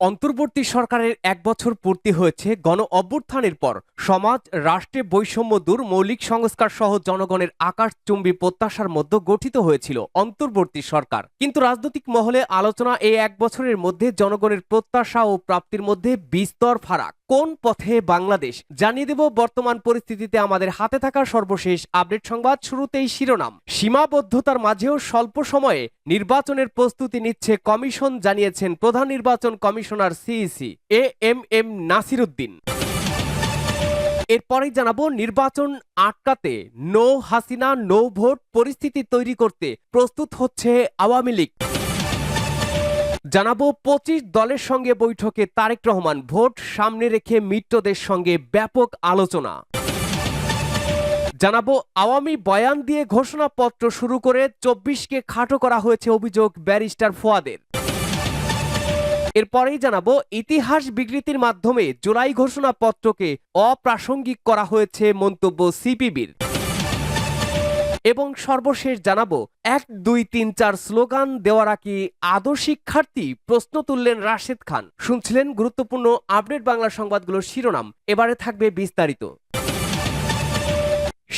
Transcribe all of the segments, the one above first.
অন্তর্বর্তী সরকারের এক বছর পূর্তি হয়েছে গণ অভ্যুত্থানের পর। সমাজ, রাষ্ট্রে বৈষম্য দূর, মৌলিক সংস্কার সহ জনগণের আকাশচুম্বী প্রত্যাশার মধ্যে গঠিত হয়েছিল অন্তর্বর্তী সরকার। কিন্তু রাজনৈতিক মহলে আলোচনা এই এক বছরের মধ্যে জনগণের প্রত্যাশা ও প্রাপ্তির মধ্যে বিস্তর ফারাক। কোন পথে বাংলাদেশ? জানিয়ে দেব বর্তমান পরিস্থিতিতে আমাদের হাতে থাকা সর্বশেষ আপডেট সংবাদ শুরুতেই শিরোনাম। সীমাবদ্ধতার মাঝেও স্বল্প সময়ে নির্বাচনের প্রস্তুতি নিচ্ছে কমিশন, জানিয়েছেন প্রধান নির্বাচন commissioner CEC A M M Nasir Uddin এরপরেই জানাব নির্বাচন আটকাতে নো হাসিনা, নো ভোট, পরিস্থিতি তৈরি করতে প্রস্তুত হচ্ছে আওয়ামী লীগ। জানাব, পঁচিশ দলের সঙ্গে বৈঠকে তারেক রহমান ভোট, সামনে রেখে মিত্রদের সঙ্গে ব্যাপক আলোচনা। জানাব, আওয়ামী বয়ান দিয়ে ঘোষণাপত্র শুরু করে চব্বিশকে খাটো করা হয়েছে অভিযোগ ব্যারিস্টার ফোয়াদের। এরপরেই জানাব, ইতিহাস বিকৃতির মাধ্যমে জুলাই ঘোষণাপত্রকে অপ্রাসঙ্গিক করা হয়েছে মন্তব্য সিপিবির। এবং সর্বশেষ জানাব, এক, দুই, তিন, চার স্লোগান দেওয়ারা কি আদৌ শিক্ষার্থী প্রশ্ন তুললেন রাশেদ খান। শুনছিলেন গুরুত্বপূর্ণ আপডেট বাংলা সংবাদগুলোর শিরোনাম। এবারে থাকবে বিস্তারিত।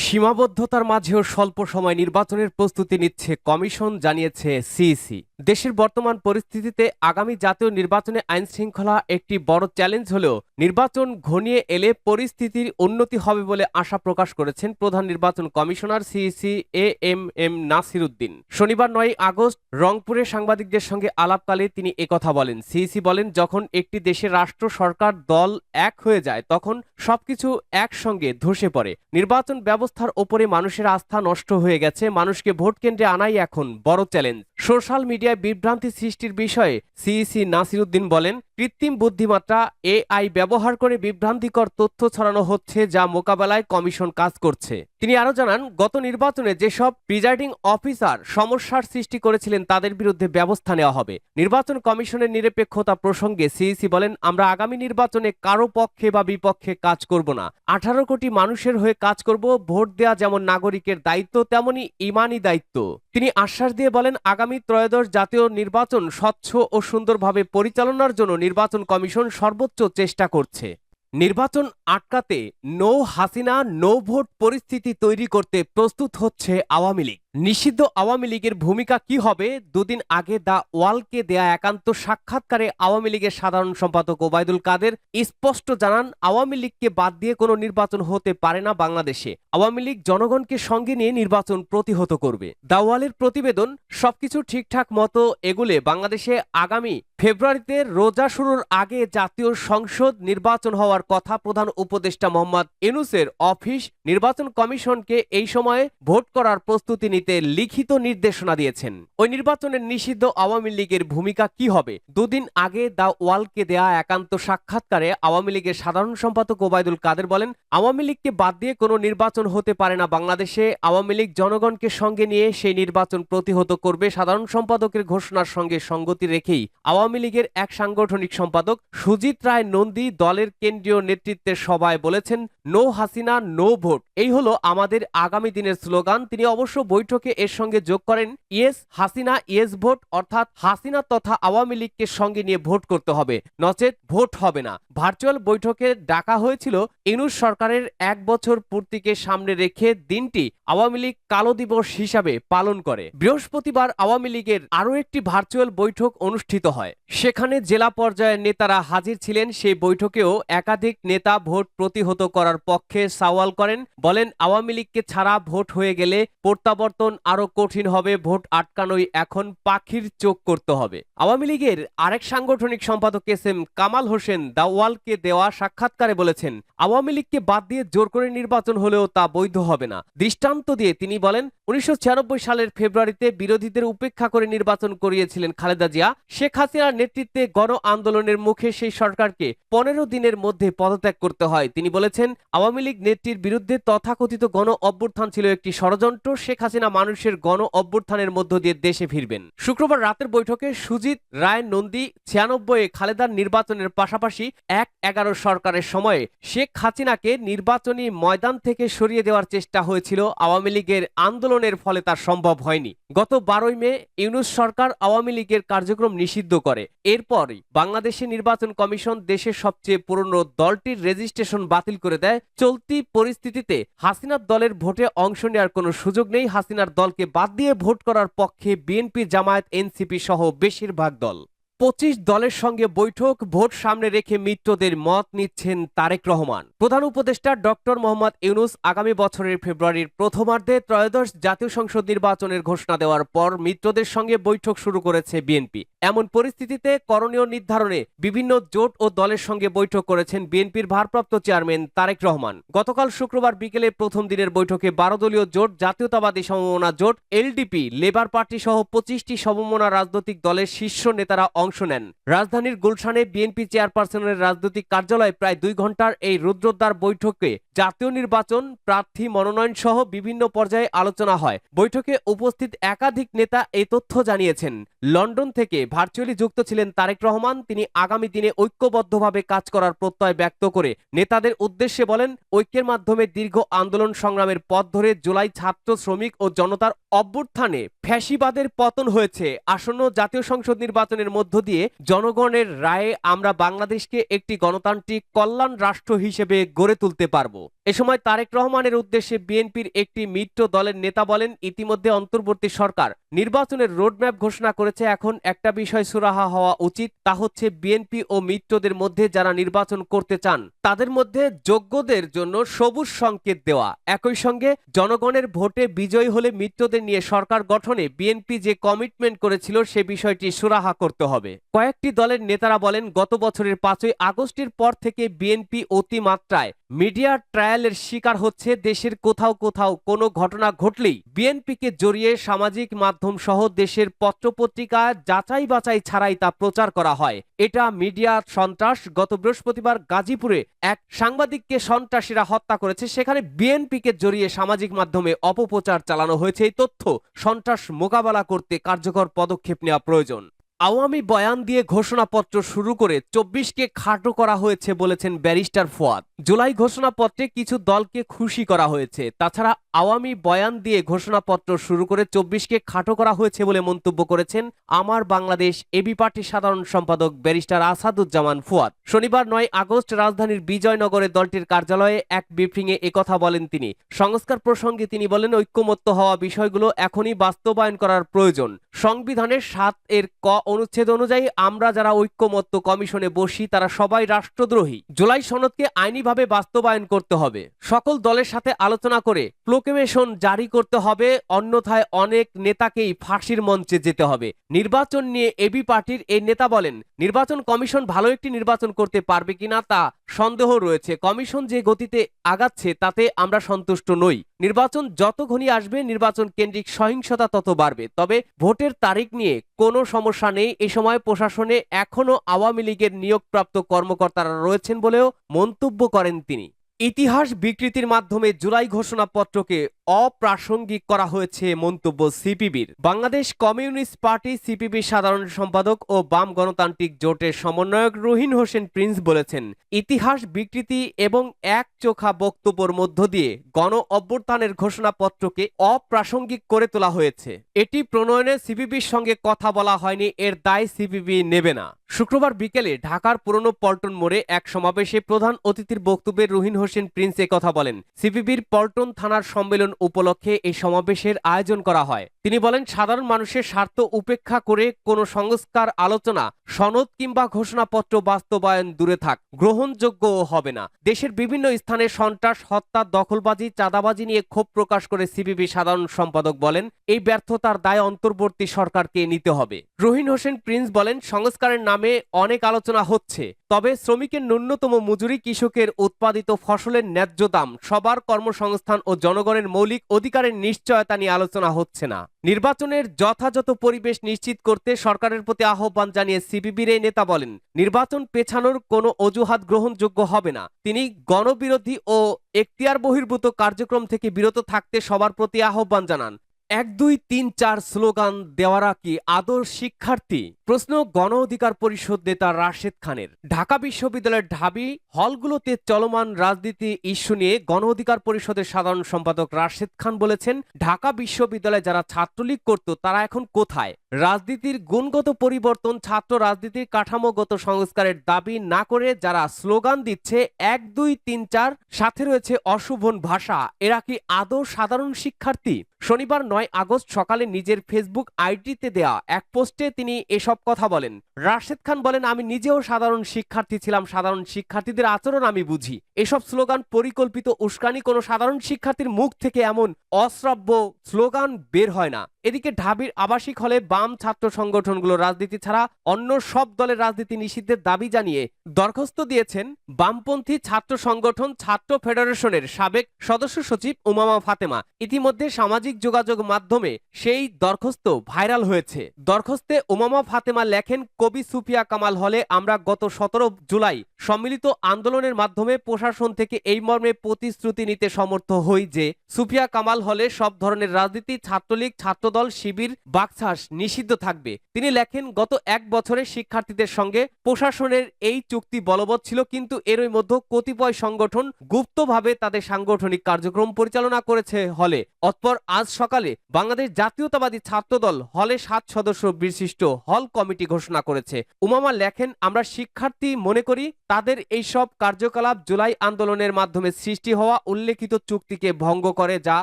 সীমাবদ্ধতার মাঝেও স্বল্প সময় নির্বাচনের প্রস্তুতি নিচ্ছে কমিশন, জানিয়েছে সিইসি। দেশের বর্তমান পরিস্থিতিতে আগামী জাতীয় নির্বাচনে আইন শৃঙ্খলা একটি বড় চ্যালেঞ্জ হলেও নির্বাচন ঘনিয়ে এলে পরিস্থিতির উন্নতি হবে বলে আশা প্রকাশ করেছেন প্রধান নির্বাচন commissioner CEC A M M Nasir Uddin শনিবার নয় আগস্ট রংপুরে সাংবাদিকদের সঙ্গে আলাপকালে তিনি একথা বলেন। সিইসি বলেন, যখন একটি দেশের রাষ্ট্র, সরকার, দল এক হয়ে যায়, তখন সবকিছু একসঙ্গে ধসে পড়ে। নির্বাচন ব্যবস্থার ওপরে মানুষের আস্থা নষ্ট হয়ে গেছে, মানুষকে ভোট কেন্দ্রে আনাই এখন বড় চ্যালেঞ্জ। সোশ্যাল মিডিয়ায় বিভ্রান্তি সৃষ্টির বিষয়ে সিইসি নাসিরুদ্দিন বলেন কৃত্রিম বুদ্ধিমত্তা, এআই ব্যবহার করে বিভ্রান্তিকর তথ্য ছড়ানো হচ্ছে যা মোকাবেলায় কমিশন কাজ করছে। তিনি আরও জানান, গত নির্বাচনে যেসব প্রিজাইডিং অফিসার সমস্যার সৃষ্টি করেছিলেন তাদের বিরুদ্ধে ব্যবস্থা নেওয়া হবে। নির্বাচন কমিশনের নিরপেক্ষতা প্রসঙ্গে সিইসি বলেন, আমরা আগামী নির্বাচনে কারও পক্ষে বা বিপক্ষে কাজ করব না। আঠারো কোটি মানুষের হয়ে কাজ করব, ভোট দেয়া যেমন নাগরিকের দায়িত্ব, তেমনি ইমানি দায়িত্ব। তিনি আশ্বাস দিয়ে বলেন, আগামী ত্রয়োদশ জাতীয় নির্বাচন স্বচ্ছ ও সুন্দরভাবে পরিচালনার জন্য নির্বাচন কমিশন সর্বোচ্চ চেষ্টা করছে। নির্বাচন আটকাতে নো হাসিনা, নো ভোট পরিস্থিতি তৈরি করতে প্রস্তুত হচ্ছে আওয়ামী লীগ। নিষিদ্ধ আওয়ামী লীগের ভূমিকা কি হবে? দুদিন আগে দা ওয়ালকে দেয়া একান্ত সাক্ষাৎকারে আওয়ামী লীগের সাধারণ সম্পাদক ওবায়দুল কাদের স্পষ্ট জানান, আওয়ামী লীগকে বাদ দিয়ে কোনো নির্বাচন হতে পারে না বাংলাদেশে। আওয়ামী লীগ জনগণকে সঙ্গে নিয়ে নির্বাচন প্রতিহত করবে। দা ওয়ালের প্রতিবেদন, সবকিছু ঠিকঠাক মতো এগুলে বাংলাদেশে আগামী ফেব্রুয়ারিতে রোজা শুরুর আগে জাতীয় সংসদ নির্বাচন হওয়ার কথা প্রধান উপদেষ্টা মোহাম্মদ ইনুসের অফিস নির্বাচন কমিশনকে এই সময়ে ভোট করার প্রস্তুতি নিতে লিখিত নির্দেশনা দিয়েছেন। ওই নির্বাচনের নিষিদ্ধ আওয়ামী লীগের ভূমিকা কি হবে? দুদিন আগে দা ওয়ালকে দেয়া একান্ত সাক্ষাৎকারে আওয়ামী লীগের সাধারণ সম্পাদক ওবায়দুল কাদের বলেন, আওয়ামী লীগকে বাদ দিয়ে কোনো নির্বাচন হতে পারে না বাংলাদেশে। আওয়ামী লীগ জনগণকে সঙ্গে নিয়ে সেই নির্বাচন প্রতিহত করবে। সাধারণ সম্পাদকের ঘোষণার সঙ্গে সঙ্গতি রেখেই আওয়ামী লীগের এক সাংগঠনিক সম্পাদক সুজিত রায় নন্দী দলের কেন্দ্রীয় নেতৃত্বের সভায় বলেছেন, নো হাসিনা, নো ভোট। এই হলো আমাদের আগামী দিনের স্লোগান। তিনি অবশ্য বৈঠকে এর সঙ্গে যোগ করেন ইয়েস, হাসিনা, ইয়েস ভোট, অর্থাৎ হাসিনা তথা আওয়ামী লীগকে সঙ্গে নিয়ে ভোট করতে হবে। নচেত ভোট হবে না। ভার্চুয়াল বৈঠকে ডাকা হয়েছিল ইনুস সরকারের এক বছর পূর্তিকে সামনে রেখে দিনটি আওয়ামী লীগ কালো দিবস হিসাবে পালন করে। বৃহস্পতিবার আওয়ামী লীগের আরও একটি ভার্চুয়াল বৈঠক অনুষ্ঠিত হয়। সেখানে জেলা পর্যায়ের নেতারা হাজির ছিলেন। সেই বৈঠকেও একাধিক নেতা ভোট প্রতিহত করার পক্ষে সওয়াল করেন। বলেন, আওয়ামী লীগকে ছাড়া ভোট হয়ে গেলে প্রত্যাবর্তন আরও কঠিন হবে, ভোট আটকানোই এখন পাখির চোখ করতে হবে। আওয়ামী লীগের আরেক সাংগঠনিক সম্পাদক এস এম কামাল হোসেন দাওয়ালকে দেওয়া সাক্ষাৎকারে বলেছেন, আওয়ামী লীগকে বাদ দিয়ে জোর করে নির্বাচন হলেও তা বৈধ হবে না। দৃষ্টান্ত দিয়ে তিনি বলেন উনিশশো ছিয়ানব্বই সালের ফেব্রুয়ারিতে বিরোধীদের উপেক্ষা করে নির্বাচন করিয়েছিলেন খালেদা জিয়া। শেখ হাসিনার নেতৃত্বে গণ আন্দোলনের মুখে সেই সরকারকে পনেরো দিনের মধ্যে পদত্যাগ করতে হয়। তিনি বলেছেন, আওয়ামী লীগ নেত্রীর বিরুদ্ধে তথাকথিত গণ অভ্যুত্থান ছিল একটি ষড়যন্ত্র। শেখ হাসিনা মানুষের গণ অভ্যুত্থানের মধ্য দিয়ে দেশে ফিরবেন। শুক্রবার রাতের বৈঠকে সুজিত, রায়, নন্দী ছিয়ানব্বই খালেদার নির্বাচনের পাশাপাশি এক এগারো সরকারের সময়ে শেখ হাসিনাকে নির্বাচনী ময়দান থেকে সরিয়ে দেওয়ার চেষ্টা হয়েছিল। আওয়ামী লীগের আন্দোলন আন্দোলনের ফলে তা সম্ভব হয়নি। গত বারোই মে ইউনুস সরকার আওয়ামী লীগের কার্যক্রম নিষিদ্ধ করে। এরপরই বাংলাদেশে নির্বাচন কমিশন দেশের সবচেয়ে পুরনো দলটির রেজিস্ট্রেশন বাতিল করে দেয়। চলতি পরিস্থিতিতে হাসিনার দলের ভোটে অংশ নেওয়ার কোনো সুযোগ নেই। হাসিনার দলকে বাদ দিয়ে ভোট করার পক্ষে বিএনপি, জামায়াত, এনসিপি সহ বেশিরভাগ দল। পঁচিশ দলের সঙ্গে বৈঠক, ভোট সামনে রেখে মিত্রদের মত নিচ্ছেন তারেক রহমান। প্রধান উপদেষ্টা ডক্টর মোহাম্মদ ইউনুস আগামী বছরের ফেব্রুয়ারির প্রথমার্ধে ত্রয়োদশ জাতীয় সংসদ নির্বাচনের ঘোষণা দেওয়ার পর মিত্রদের সঙ্গে বৈঠক শুরু করেছে বিএনপি। এমন পরিস্থিতিতে করণীয় নির্ধারণে বিভিন্ন জোট ও দলের সঙ্গে বৈঠক করেছেন বিএনপির ভারপ্রাপ্ত চেয়ারম্যান তারেক রহমান। গতকাল শুক্রবার বিকেলে প্রথম দিনের বৈঠকে বারো দলীয় জোট, জাতীয়তাবাদী সমমনা জোট, এলডিপি, লেবার পার্টি সহ পঁচিশটি সমমনা রাজনৈতিক দলের শীর্ষ নেতারা অংশ নেন। রাজধানীর গুলশানে বিএনপি চেয়ারপারসনের রাজনৈতিক কার্যালয়ে প্রায় দুই ঘণ্টার এই রুদ্রদ্বার বৈঠকে জাতীয় নির্বাচন, প্রার্থী মনোনয়ন সহ বিভিন্ন পর্যায়ে আলোচনা হয়। বৈঠকে উপস্থিত একাধিক নেতা এই তথ্য জানিয়েছেন। লন্ডন থেকে ভার্চুয়ালি যুক্ত ছিলেন তারেক রহমান। তিনি আগামী দিনে ঐক্যবদ্ধভাবে কাজ করার প্রত্যয় ব্যক্ত করে নেতাদের উদ্দেশ্যে বলেন, ঐক্যের মাধ্যমে দীর্ঘ আন্দোলন সংগ্রামের পথ ধরে জুলাই ছাত্র শ্রমিক ও জনতার অভ্যুত্থানে ফ্যাসিবাদের পতন হয়েছে। আসন্ন জাতীয় সংসদ নির্বাচনের মধ্য দিয়ে জনগণের রায়ে আমরা বাংলাদেশকে একটি গণতান্ত্রিক কল্যাণ রাষ্ট্র হিসেবে গড়ে তুলতে পারব। এ সময় তারেক রহমানের উদ্দেশ্যে বিএনপির একটি মিত্র দলের নেতা বলেন, ইতিমধ্যে অন্তর্বর্তী সরকার নির্বাচনের রোডম্যাপ ঘোষণা করেছে এখন একটা বিষয় সুরাহা হওয়া উচিত, তা হচ্ছে বিএনপি ও মিত্রদের মধ্যে যারা নির্বাচন করতে চান, তাদের মধ্যে যোগ্যদের জন্য সবুজ সংকেত দেওয়া। একই সঙ্গে, জনগণের ভোটে বিজয়ী হলে মিত্রদের নিয়ে সরকার গঠনে বিএনপি যে কমিটমেন্ট করেছিল, সে বিষয়টি সুরাহা করতে হবে। কয়েকটি দলের নেতারা বলেন, গত বছরের পাঁচই আগস্টের পর থেকে বিএনপি অতিমাত্রায় মিডিয়া ট্রায়ালের শিকার হচ্ছে দেশের কোথাও কোথাও। কোনো ঘটনা ঘটলেই বিএনপিকে জড়িয়ে সামাজিক মাধ্যম সহ দেশের পত্রপত্রিকা যাচাই বাছাই ছাড়াই তা প্রচার করা হয়। এটা মিডিয়া সন্ত্রাস। গত বৃহস্পতিবার গাজীপুরে এক সাংবাদিককে সন্ত্রাসীরা হত্যা করেছে। সেখানে বিএনপিকে জড়িয়ে সামাজিক মাধ্যমে অপপ্রচার চালানো হয়েছে। এই তথ্য সন্ত্রাস মোকাবেলা করতে কার্যকর পদক্ষেপ নেওয়া প্রয়োজন। আওয়ামী বয়ান দিয়ে ঘোষণাপত্র শুরু করে চব্বিশকে খাটো করা হয়েছে বলেছেন ব্যারিস্টার ফোয়াদ। জুলাই ঘোষণাপত্রে কিছু দলকে খুশি করা হয়েছে। তাছাড়া আওয়ামী বয়ান দিয়ে ঘোষণাপত্র শুরু করে চব্বিশকে খাটো করা হয়েছে বলে মন্তব্য করেছেন আমার বাংলাদেশ এবি পার্টির সাধারণ সম্পাদক ব্যারিস্টার আসাদুজ্জামান ফুয়াদ। শনিবার নয় আগস্ট রাজধানীর বিজয়নগরে দলটির কার্যালয়ে এক ব্রিফিংয়ে একথা বলেন তিনি। সংস্কার প্রসঙ্গে তিনি বলেন, ঐক্যমত্য হওয়া বিষয়গুলো এখনই বাস্তবায়ন করার প্রয়োজন। সংবিধানের সাত এর ক অনুচ্ছেদ অনুযায়ী, আমরা যারা ঐক্যমত্য কমিশনে বসি, তারা সবাই রাষ্ট্রদ্রোহী। জুলাই সনদকে আইনিভাবে বাস্তবায়ন করতে হবে। সকল দলের সাথে আলোচনা করে প্রোক্লেমেশন জারি করতে হবে। অন্যথায় অনেক নেতাকেই ফাঁসির মঞ্চে যেতে হবে। নির্বাচন নিয়ে এবি পার্টির এই নেতা বলেন, নির্বাচন কমিশন ভালো একটি নির্বাচন করতে পারবে কিনা তা সন্দেহ রয়েছে। কমিশন যে গতিতে আগাচ্ছে, তাতে আমরা সন্তুষ্ট নই। নির্বাচন যত ঘনিয়ে আসবে, নির্বাচন কেন্দ্রিক সহিংসতা তত বাড়বে। তবে ভোটের তারিখ নিয়ে কোনো সমস্যা নেই। এ সময় প্রশাসনে এখনও আওয়ামী লীগের নিয়োগপ্রাপ্ত কর্মকর্তারা রয়েছেন বলেও মন্তব্য করেন তিনি। ইতিহাস বিকৃতির মাধ্যমে জুলাই ঘোষণাপত্রকে অপ্রাসঙ্গিক করা হয়েছে মন্তব্য সিপিবির। বাংলাদেশ কমিউনিস্ট পার্টি সিপিবি সাধারণ সম্পাদক ও বাম গণতান্ত্রিক জোটের সমন্বয়ক রহিন হোসেন প্রিন্স বলেছেন, ইতিহাস, বিকৃতি এবং এক চোখা বক্তব্যের মধ্য দিয়ে গণ অভ্যুত্থানের ঘোষণাপত্রকে অপ্রাসঙ্গিক করে তোলা হয়েছে। এটি প্রণয়নে সিপিবির সঙ্গে কথা বলা হয়নি, এর দায় সিপিবি নেবে না। শুক্রবার বিকেলে ঢাকার পুরনো পল্টন মোড়ে এক সমাবেশে প্রধান অতিথির বক্তব্যে রুহিন হোসেন প্রিন্স কথা বলেন। সিপিবির পল্টন থানার সম্মেলন উপলক্ষে এই সমাবেশের আয়োজন করা হয়। তিনি বলেন, সাধারণ মানুষের স্বার্থ উপেক্ষা করে কোনো সংস্কার আলোচনা, সনদ কিংবা ঘোষণাপত্র বাস্তবায়ন দূরে থাক গ্রহণযোগ্যও হবে না। দেশের বিভিন্ন স্থানে সন্ত্রাস, হত্যা, দখলবাজি, চাঁদাবাজি নিয়ে ক্ষোভ প্রকাশ করে সিপিবি সাধারণ সম্পাদক বলেন, এই ব্যর্থতার দায় অন্তর্বর্তী সরকারকে নিতে হবে। রহিন হোসেন প্রিন্স বলেন, সংস্কারের নামে অনেক আলোচনা হচ্ছে, তবে শ্রমিকের ন্যূনতম মজুরি, কৃষকের উৎপাদিত ফসলের ন্যায্য দাম, সবার কর্মসংস্থান ও জনগণের মৌলিক অধিকারের নিশ্চয়তা নিয়ে আলোচনা হচ্ছে না। নির্বাচনের যথাযথ পরিবেশ নিশ্চিত করতে সরকারের প্রতি আহ্বান জানিয়ে সিপিবির এই নেতা বলেন, নির্বাচন পেছানোর কোনো অজুহাত গ্রহণযোগ্য হবে না। তিনি গণবিরোধী ও এখতিয়ার বহির্ভূত কার্যক্রম থেকে বিরত থাকতে সবার প্রতি আহ্বান জানান। এক, দুই, তিন, চার স্লোগান দেওয়ারা কি আদর শিক্ষার্থী? প্রশ্ন, গণ অধিকার পরিষদ নেতা রাশেদ খানের। ঢাকা বিশ্ববিদ্যালয়ের ঢাবি হলগুলোতে চলমান রাজনীতি ইস্যু নিয়ে গণ অধিকার পরিষদের সাধারণ সম্পাদক রাশেদ খান বলেছেন, ঢাকা বিশ্ববিদ্যালয়ে যারা ছাত্রলীগ করত, তারা এখন কোথায়? রাজনীতির গুণগত পরিবর্তন ছাত্র রাজনীতির কাঠামোগত সংস্কারের দাবি না করে যারা স্লোগান দিচ্ছে, এক, দুই, তিন, চার, সাথে রয়েছে অশুভন ভাষা। এরা কি আদৌ সাধারণ শিক্ষার্থী? শনিবার নয় আগস্ট সকালে নিজের ফেসবুক আইডিতে দেয়া এক পোস্টে তিনি এসব কথা বলেন। রাশেদ খান বলেন, আমি নিজেও সাধারণ শিক্ষার্থী ছিলাম। সাধারণ শিক্ষার্থীদের আচরণ আমি বুঝি। এসব স্লোগান পরিকল্পিত উস্কানি কোনো সাধারণ শিক্ষার্থীর মুখ থেকে এমন অশ্রাব্য স্লোগান বের হয় না। এদিকে ঢাবির আবাসিক হলে বাম ছাত্র সংগঠনগুলো রাজনীতি ছাড়া অন্য সব দলের রাজনীতি নিষিদ্ধের দাবি জানিয়ে দরখাস্ত দিয়েছেন বামপন্থী ছাত্র সংগঠন ছাত্র ফেডারেশনের সাবেক সদস্য সচিব উমামা ফাতেমা। ইতিমধ্যে সামাজিক যোগাযোগ মাধ্যমে সেই দরখাস্ত ভাইরাল হয়েছে। দরখাস্তে উমামা ফাতেমা লেখেন, কবি সুফিয়া কামাল হলে আমরা গত সতেরো জুলাই সম্মিলিত আন্দোলনের মাধ্যমে প্রশাসন থেকে এই মর্মে প্রতিশ্রুতি নিতে সমর্থ হই যে সুফিয়া কামাল হলে সব ধরনের রাজনীতি, ছাত্রলীগ, ছাত্রদল, শিবির বাকছাস নিষিদ্ধ থাকবে। তিনি লেখেন, গত এক বছরে শিক্ষার্থীদের সঙ্গে প্রশাসনের এই চুক্তি বলবৎ ছিল, কিন্তু এরই মধ্যে কতিপয় সংগঠন গুপ্তভাবে তাদের সাংগঠনিক কার্যক্রম পরিচালনা করেছে হলে। অতপর আজ সকালে বাংলাদেশ জাতীয়তাবাদী ছাত্রদল হলে সাত সদস্য বিশিষ্ট হল কমিটি ঘোষণা করেছে। উমামা লেখেন, আমরা শিক্ষার্থী মনে করি তাদের এই সব কার্যকলাপ জুলাই আন্দোলনের মাধ্যমে সৃষ্টি হওয়া উল্লেখিত চুক্তিকে ভঙ্গ করে যা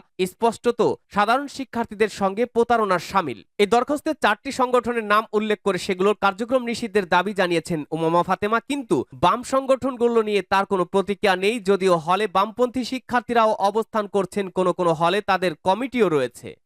স্পষ্টত সাধারণ শিক্ষার্থীদের সঙ্গে প্রতারণার সামিল। এই দরখাস্তে চারটি সংগঠনের নাম উল্লেখ করে সেগুলোর কার্যক্রম নিষিদ্ধের দাবি জানিয়েছেন উমামা ফাতেমা, কিন্তু বাম সংগঠনগুলো নিয়ে তার কোনো প্রতিক্রিয়া নেই, যদিও হলে বামপন্থী শিক্ষার্থীরাও অবস্থান করছেন কোনো কোনো হলে তাদের কমিটিও রয়েছে।